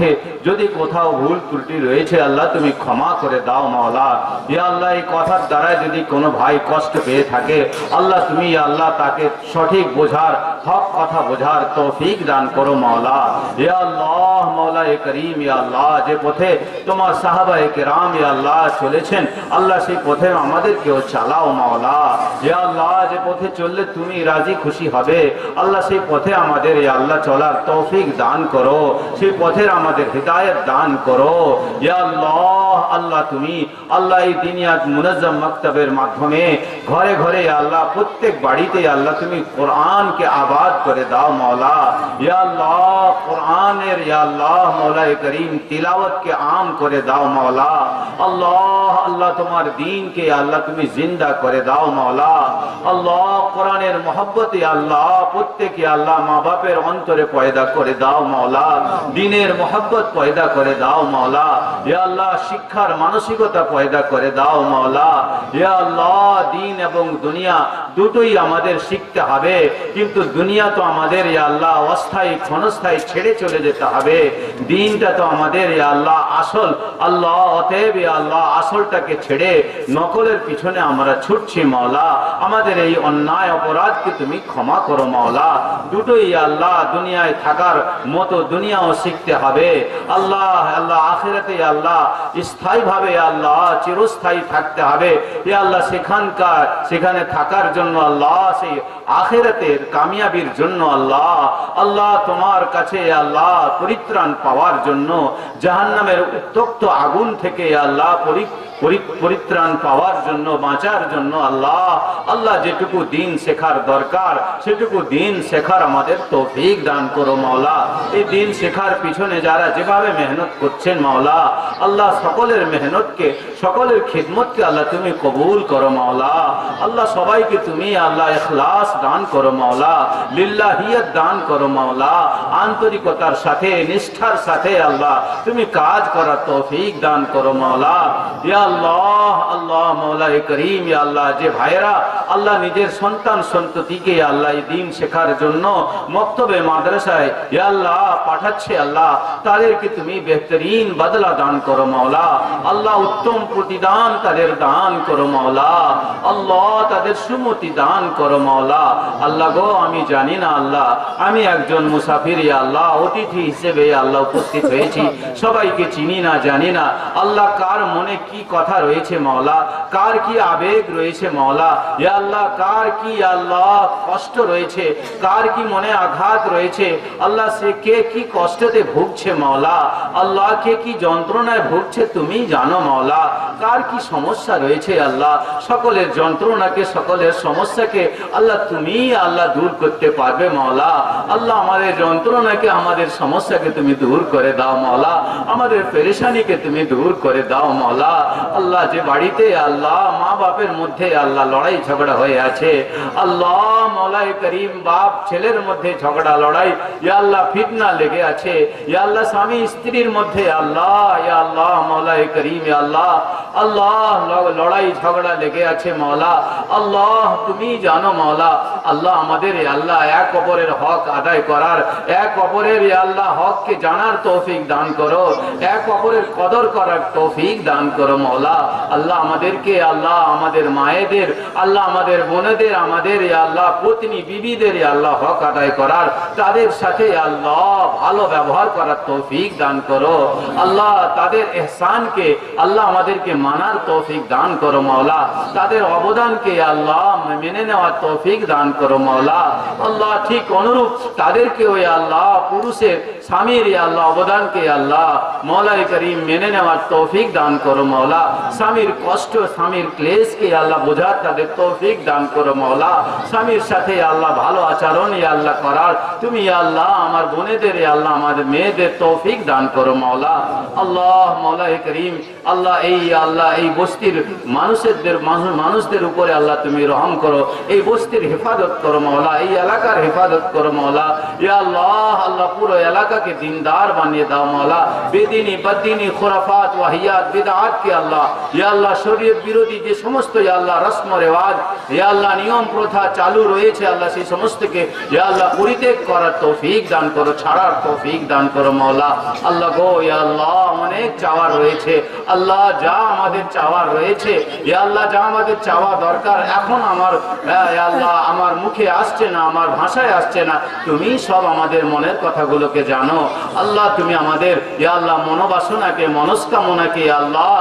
মধ্যে যদি কোথাও ভুল ত্রুটি রয়েছে, আল্লাহ, তুমি ক্ষমা করে দাও মাওলা। ইয়া আল্লাহ, এই কথার দ্বারা যদি কোনো ভাই কষ্ট পেয়ে থাকে, আল্লাহ, তুমি আল্লাহ, তাকে সঠিক বোঝার, হক কথা বোঝার তৌফিক দান করো মাওলা। ইয়া আল্লাহ, মাওলা এ করিম ইয়া আল্লাহ, যে পথে তোমার সাহাবা এ কেরাম ইয়া আল্লাহ, চলেছেন, আল্লাহ, সেই পথে আমাদেরকেও চালাও মাওলা। ইয়া আল্লাহ, যে পথে চললে তুমি রাজি খুশি হবে, আল্লাহ, সেই পথে আমাদের ইয়া আল্লাহ, চলার তৌফিক দান করো। সেই পথের আমাদের হৃদায়ত দান করো। আল্লাহ তুমি আল্লাহ এই দিনিয়াত মুনাজ্জম মক্তবের মাধ্যমে ঘরে ঘরে আল্লাহ, প্রত্যেক বাড়িতে আল্লাহ তুমি কোরআনকে আবাদ করে দাও মাওলা। ইয়া কোরআনের ইয়া মৌলাই করিম তিলাওয়াতকে আম করে দাও মাওলা। আল্লাহ আল্লাহ তোমার দিনকে আল্লাহ তুমি জিন্দা করে দাও মাওলা। আল্লাহ, কোরআনের মহব্বতে আল্লাহ, প্রত্যেকে আল্লাহ মা বাপের অন্তরে পয়দা করে দাও মাওলা। দিনের মহব্বত পয়দা করে দাও মাওলা। আল্লাহ। শিক্ষার মানসিকতা পয়দা করে দাও মাওলা। ইয়া আল্লাহ, দিন এবং দুনিয়া দুটোই আমাদের শিখতে হবে। কিন্তু দুনিয়া তো আমাদের ইয়া আল্লাহ, অস্থায়ী ক্ষণস্থায়ী ছেড়ে চলে যেতে হবে। দিনটা তো আমাদের ইয়া আল্লাহ, আসল। আল্লাহ, অতএব ইয়া আল্লাহ, আসলটাকে ছেড়ে নকলের পিছনে আমরা ছুটছি মাওলা। আমাদের এই অন্যায় অপরাধকে তুমি ক্ষমা করো মাওলা। দুটোই আল্লাহ, দুনিয়ায় থাকার মতো দুনিয়াও শিখতে হবে। আল্লাহ আল্লাহ, আখেরাতে ইয়া আল্লাহ স্থায়ী ভাবে আল্লাহ চিরস্থায়ী থাকতে হবে। এ আল্লাহ, সেখানকার, সেখানে থাকার জন্য আল্লাহ, সেই আখেরাতের কামিয়াবির জন্য আল্লাহ আল্লাহ তোমার কাছে আল্লাহ পরিত্রাণ পাওয়ার জন্য জাহান্নামের উত্তপ্ত আগুন থেকে আল্লাহ পরি- পরিত্রাণ পাওয়ার জন্য, বাঁচার জন্য আল্লাহ আল্লাহ যেটুকু দিন শেখার দরকার, সেটুকু দিন শেখার আমাদের তৌফিক দান করো মাওলা। এই দিন শেখার পিছনে যারা যেভাবে মেহনত করছেন মাওলা, আল্লাহ সকলের মেহনতকে, সকলের খিদমতকে আল্লাহ তুমি কবুল করো মাওলা। আল্লাহ সবাইকে তুমি আল্লাহ ইখলাস দান করো মাওলা, লিল্লাহিয়ত দান করো মাওলা। আন্তরিকতার সাথে, নিষ্ঠার সাথে আল্লাহ তুমি কাজ করার তৌফিক দান করো মাওলা। ইয়া আল্লাহ আল্লাহ মাওলা এ করিম আল্লাহ যে ভাইরা আল্লাহ নিজের সন্তান, সন্ততিকে আল্লাহ দিন শেখার জন্য মক্তবে, মাদ্রাসায় আল্লাহ পাঠাচ্ছে আল্লাহ, তাদেরকে তুমি বেহতরিন বদলা দান করো মাওলা আল্লাহ উত্তম প্রতিদান তাদের দান করো মাওলা আল্লাহ তাদের সুমতি দান করো মাওলা আল্লাহ গো, আমি জানি না আল্লাহ, আমি একজন মুসাফির আল্লাহ, অতিথি হিসেবে আল্লাহ উপস্থিত হয়েছি, সবাইকে চিনি না, জানি না, আল্লাহ কার মনে কি কথা রয়েছে মাওলা। কার কি আবেগ রয়েছে মাওলা? ইয়া আল্লাহ, কার কি আল্লাহ কষ্ট রয়েছে? কার কি মনে আঘাত রয়েছে? আল্লাহ, সে কে কি কষ্টতে ভুগছে মাওলা? আল্লাহ, কে কি যন্ত্রণায় ভুগছে তুমি জানো মাওলা? কার কি সমস্যা রয়েছে আল্লাহ? সকলের যন্ত্রণাকে, সকলের সমস্যাকে আল্লাহ তুমি আল্লাহ দূর করতে পারবে মাওলা। আল্লাহ, আমাদের যন্ত্রণাকে, আমাদের সমস্যাকে তুমি দূর করে দাও মাওলা। আমাদের পেরেশানিকে তুমি দূর করে দাও মাওলা। আল্লাহ যে বাড়িতে, আল্লাহ মা বাপের মধ্যে আল্লাহ লড়াই ঝগড়া হয়ে আছে। আল্লাহ মলাই করিম বাপ ছেলের মধ্যে ঝগড়া, লড়াই। ইয়া আল্লাহ ফিতনা লেগে আছে। ইয়া আল্লাহ স্বামী স্ত্রীর মধ্যে আল্লাহ, ইয়া আল্লাহ মৌলাই করিম আল্লাহ। আল্লাহ লড়াই ঝগড়া লেগে আছে মাওলা আল্লাহ তুমি জানো মাওলা আল্লাহ আমাদের আল্লাহ এক অপরের হক আদায় করার। এক অপরের আল্লাহ হককে জানার তৌফিক দান করো। এক অপরের কদর করার তৌফিক দান করো মাওলা আল্লাহ আমাদেরকে, আল্লাহ আমাদের মায়েদের, আল্লাহ আমাদের বোনেদের, আমাদের আল্লাহ পত্নী বিবিদের আল্লাহ হক আদায় করার, তাদের সাথে আল্লাহ ভালো ব্যবহার করার তৌফিক দান করো। আল্লাহ তাদের এহসানকে, আল্লাহ আমাদেরকে মানার তৌফিক দান করো মাওলা। তাদের অবদানকে আল্লাহ মেনে নেওয়ার তৌফিক দান করো মাওলা। আল্লাহ ঠিক অনুরূপ তাদেরকে ওই আল্লাহ পুরুষের স্বামীর আল্লাহ অবদানকে আল্লাহ মৌলাই করিম মেনে নেওয়ার তৌফিক দান করো মাওলা। স্বামীর কষ্ট, স্বামীর ক্লেশকে আল্লাহ বোঝার তাদের তৌফিক দান করো মাওলা। স্বামীর সাথে আল্লাহ ভালো আচরণ আল্লাহ করার। তুমি আল্লাহ, আমার বোনেদের আল্লাহ আমাদের মেয়েদের তৌফিক দান করো মাওলা। আল্লাহ মৌলাই করিম, আল্লাহ এই আল্লাহ এই বস্তির মানুষদের, মানুষ- মানুষদের উপরে আল্লাহ তুমি রহম করো। এই বস্তির হেফাজত করো মাওলা, এই এলাকার হেফাজত করো ইয়া আল্লাহ আল্লাহ পুরো এলাকাকে দিনদার বানিয়ে দাও মাওলা। বেদিনী বদিনী খোরাফাত, ওয়াহিয়াত বিদআত কে আল্লাহ ইয়া আল্লাহ, শরীয়ত বিরোধী যে সমস্ত ইয়া আল্লাহ, রসম রেওয়াজ ইয়া আল্লাহ, নিয়ম প্রথা চালু রয়েছে, আল্লাহ সেই সমস্তকে ইয়া আল্লাহ পরিত্যাগ করার তৌফিক দান করো, ছাড়ার তৌফিক দান করো, মাওলা। আল্লাহ গো ইয়া আল্লাহ, অনেক চাওয়ার রয়েছে। আল্লাহ, যা আমাদের চাওয়ার রয়েছে, ইয়া আল্লাহ, যা আমাদের চাওয়া দরকার, এখন আমার আল্লাহ, আমার মুখে আসছে না, আমার ভাষায় আসছে না, তুমি সব আমাদের মনের কথাগুলোকে জানো। আল্লাহ, তুমি আমাদের, ইয়া আল্লাহ, মনোবাসনাকে, মনস্কামনাকে আল্লাহ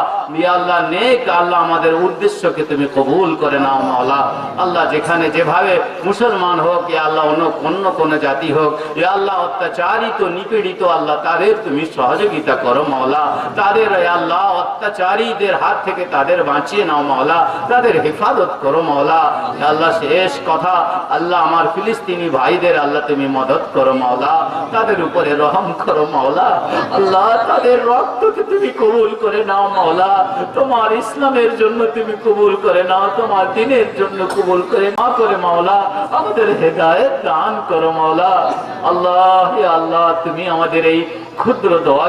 আল্লাহ, নেক আল্লাহ, আমাদের উদ্দেশ্যকে তুমি কবুল করে নাও, মাওলা। আল্লাহ, যেখানে যেভাবে মুসলমান হোক, ইয়া আল্লাহ, অন্য অন্য কোনো জাতি হোক, ইয়া আল্লাহ, অত্যাচারিত, নিপীড়িত, আল্লাহ, তাদের তুমি সহযোগিতা করো, মাওলা। তাদের আল্লাহ অত্যাচারীদের হাত থেকে তাদের বাঁচিয়ে নাও, মাওলা। তাদের হেফাজত করো, মাওলা। আল্লাহ, শেষ কথা। আল্লাহ আমার ফিলিস্তিনি ভাইদের আল্লাহ তুমি মদত করো, মাওলা। তাদের উপরে রহম করো, মাওলা। আল্লাহ, তাদের রক্তকে তুমি কবুল করে নাও, মাওলা। তোমার ইসলামের জন্য তুমি কবুল করে নাও, তোমার দিনের জন্য কবুল করে না করে, মাওলা। আমাদের হেদায়েত দান করো, মাওলা। আল্লাহ আল্লাহ, তুমি আমাদের এই ক্ষুদ্র দোয়া